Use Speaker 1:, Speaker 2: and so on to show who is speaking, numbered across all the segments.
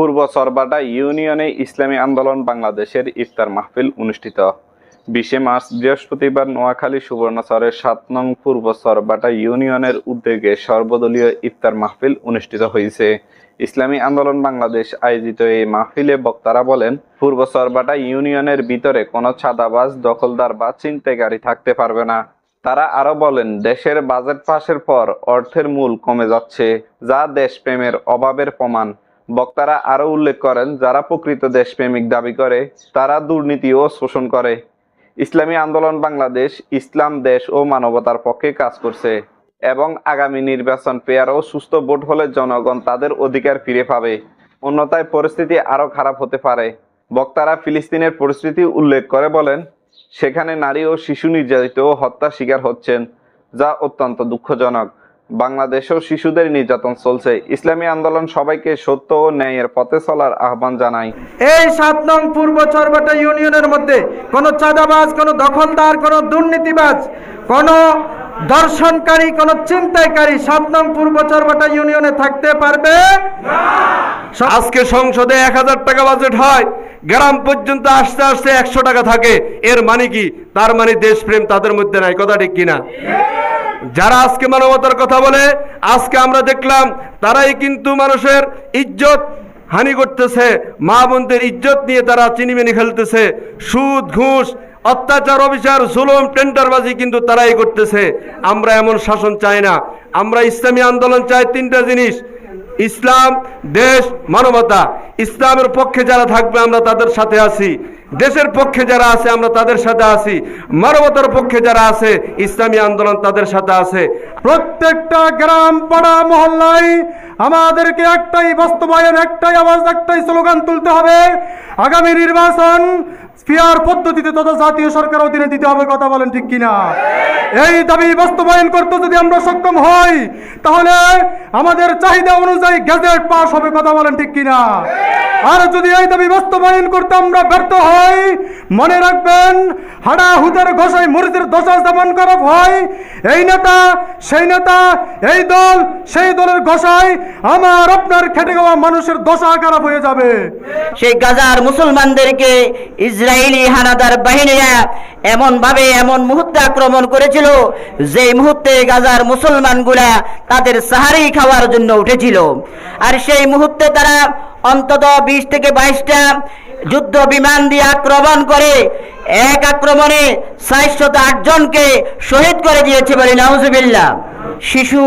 Speaker 1: পূর্ব সরবাটা ইউনিয়নে ইসলামী আন্দোলন বাংলাদেশের ইফতার মাহফিল অনুষ্ঠিত। বিশে মার্চ বৃহস্পতিবার নোয়াখালী সুবর্ণচরের সাত নং পূর্ব সরবাটা ইউনিয়নের উদ্যোগে সর্বদলীয় ইফতার মাহফিল অনুষ্ঠিত হয়েছে। ইসলামী আন্দোলন বাংলাদেশ আয়োজিত এই মাহফিলে বক্তারা বলেন, পূর্ব সরবাটা ইউনিয়নের ভিতরে কোনো ছাদাবাজ দখলদার বা ছিনতাইকারী থাকতে পারবে না। তারা আরও বলেন, দেশের বাজেট পাশের পর অর্থের মূল কমে যাচ্ছে, যা দেশপ্রেমের অভাবের প্রমাণ। বক্তারা আরও উল্লেখ করেন, যারা প্রকৃত দেশপ্রেমিক দাবি করে, তারা দুর্নীতি ও শোষণ করে। ইসলামী আন্দোলন বাংলাদেশ ইসলাম, দেশ ও মানবতার পক্ষে কাজ করছে এবং আগামী নির্বাচন পেয়ার ও সুস্থ ভোট হলে জনগণ তাদের অধিকার ফিরে পাবে। অন্যথায় পরিস্থিতি আরও খারাপ হতে পারে। বক্তারা ফিলিস্তিনের পরিস্থিতি উল্লেখ করে বলেন, সেখানে নারী ও শিশু নির্যাতিত ও হত্যা শিকার হচ্ছেন, যা অত্যন্ত দুঃখজনক। বাংলাদেশেও শিশুদের নির্যাতন চলছে। ইসলামী আন্দোলন সবাইকে সত্য ও ন্যায়ের পথে চলার আহ্বান জানায়।
Speaker 2: এই সাত নং পূর্ব চরবাটা ইউনিয়নের মধ্যে কোনো চাঁদাবাজ কোনো দখলদার কোনো দুর্নীতিবাজ কোনো দর্শনকারী কোনো চিন্তাইকারী সাত নং পূর্ব চরবাটা ইউনিয়নে থাকতে পারবে?
Speaker 3: আজকে সংসদে এক হাজার টাকা বাজেট হয় গ্রাম পর্যন্ত আসতে আসতে একশো টাকা থাকে। এর মানে কি? তার মানে দেশপ্রেম তাদের মধ্যে নাই কথা ঠিক কিনা? যারা আজকে মানবতার কথা বলে, আজকে আমরা দেখলাম তারাই কিন্তু মানুষের ইজ্জত হানি করতেছে, মা বোনদের ইজ্জত নিয়ে তারা চিনিমিনি খেলতেছে, সুদ, ঘুষ, অত্যাচার, অবিচার, জুলুম, টেন্ডারবাজি কিন্তু তারাই করতেছে। আমরা এমন শাসন চাই না। আমরা ইসলামী আন্দোলন চাই তিনটা জিনিস। ইসলাম, দেশ, মানবতা। ইসলামের পক্ষে যারা থাকবে আমরা তাদের সাথে আছি। দেশের পক্ষে যারা আছে, আমরা তাদের সাথে আছি। মানবতার পক্ষে যারা আছে, ইসলামী আন্দোলন তাদের সাথে আছে।
Speaker 2: প্রত্যেকটা গ্রাম, পাড়া, মহল্লায় আমাদেরকে একটাই বাস্তবায়ন, একটাই আওয়াজ, একটাই স্লোগান তুলতে হবে। আগামী নির্বাচন ফিয়ার পদ্ধতিতে তথা জাতীয় সরকার অধীনে দিতে হবে, কথা বলেন ঠিক কিনা? এই দাবি বাস্তবায়ন করতে যদি আমরা সক্ষম হই, তাহলে আমাদের চাহিদা অনুযায়ী গ্যাজেট পাশ হবে, কথা বলেন ঠিক কিনা? আর যদি এই দাবি বাস্তবায়ন করতে আমরা ব্যর্থ হই, মনে রাখবেন, হাড়া হুদের ঘষায় মরিচের দশা যেমন খারাপ হয়, এই নেতা, সেই নেতা, এই দল, সেই দলের ঘষায় আমার আপনার খেটে খাওয়া মানুষের দশা খারাপ হয়ে যাবে।
Speaker 4: সেই গাজার মুসলমানদেরকে ইসরায়েলি হানাদার বাহিনীরা এমন ভাবে এমন মুহূর্তে আক্রমণ করেছিল যে মুহূর্তে গাজার মুসলমানগুলা তাদের সাহারি খাওয়ার জন্য উঠেছিল। আর সেই মুহূর্তে তারা অন্তত বিশ থেকে বাইশটা যুদ্ধ বিমান দিয়ে আক্রমণ করে এক আক্রমণে ষাটশত আটজনকে শহীদ করে দিয়েছে বলে নাউজুবিল্লাহ। শিশু,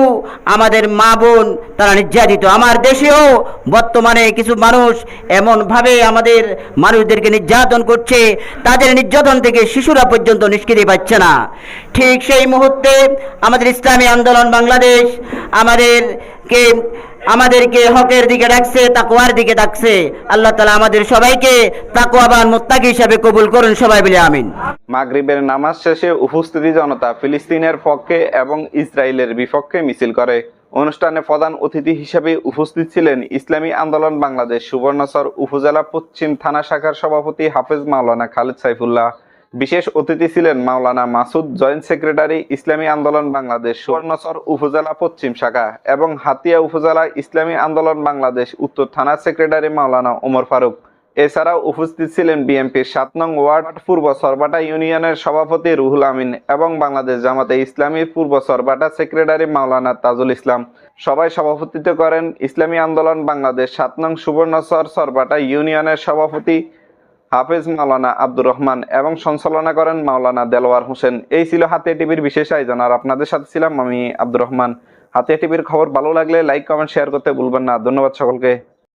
Speaker 4: আমাদের মা বোন, তারা নির্যাতিত। আমার দেশেও বর্তমানে কিছু মানুষ এমনভাবে আমাদের মানুষদেরকে নির্যাতন করছে, তাদের নির্যাতন থেকে শিশুরা পর্যন্ত নিষ্কৃতি পাচ্ছে না। ঠিক সেই মুহূর্তে আমাদের ইসলামী আন্দোলন বাংলাদেশ আমাদেরকে আমাদেরকে হকের দিকে ডাকছে, তাকওয়ার দিকে ডাকছে। আল্লাহ তালা আমাদের সবাইকে তাকওয়াবান মোত্তাকি হিসাবে কবুল করুন সবাই বলে আমিন।
Speaker 1: মাগরিবের নামাজ শেষে উপস্থিতি জনতা ফিলিস্তিনের পক্ষে এবং ইসরায়েলের বিপক্ষে মিছিল করে। অনুষ্ঠানে প্রধান অতিথি হিসেবে উপস্থিত ছিলেন ইসলামী আন্দোলন বাংলাদেশ সুবর্ণচর উপজেলা পশ্চিম থানা শাখার সভাপতি হাফেজ মাওলানা খালেদ সাইফুল্লাহ। বিশেষ অতিথি ছিলেন মাওলানা মাসুদ জয়েন্ট সেক্রেটারি ইসলামী আন্দোলন বাংলাদেশ, সুবর্ণচর উপজেলা পশ্চিম শাখা এবং হাতিয়া উপজেলা ইসলামী আন্দোলন বাংলাদেশ উত্তর থানা সেক্রেটারি মাওলানা ওমর ফারুক। এছাড়াও উপস্থিত ছিলেন বিএনপির সাত নং ওয়ার্ড পূর্ব সরবাটা ইউনিয়নের সভাপতি রুহুল আমিন এবং বাংলাদেশ জামাতে ইসলামী পূর্ব সরবাটা সেক্রেটারি মাওলানা তাজুল ইসলাম। সবাই সভাপতিত্ব করেন ইসলামী আন্দোলন বাংলাদেশ সাত নং সুবর্ণচর সরবাটা ইউনিয়নের সভাপতি হাফেজ মাওলানা আব্দুর রহমান এবং সঞ্চালনা করেন মাওলানা দেলোয়ার হোসেন। এই ছিল হাতিয়া টিভির বিশেষ আয়োজন। আর আপনাদের সাথে ছিলাম আমি আব্দুর রহমান। হাতিয়া টিভির খবর ভালো লাগলে লাইক, কমেন্ট শেয়ার করতে ভুলবেন না। ধন্যবাদ সকলকে।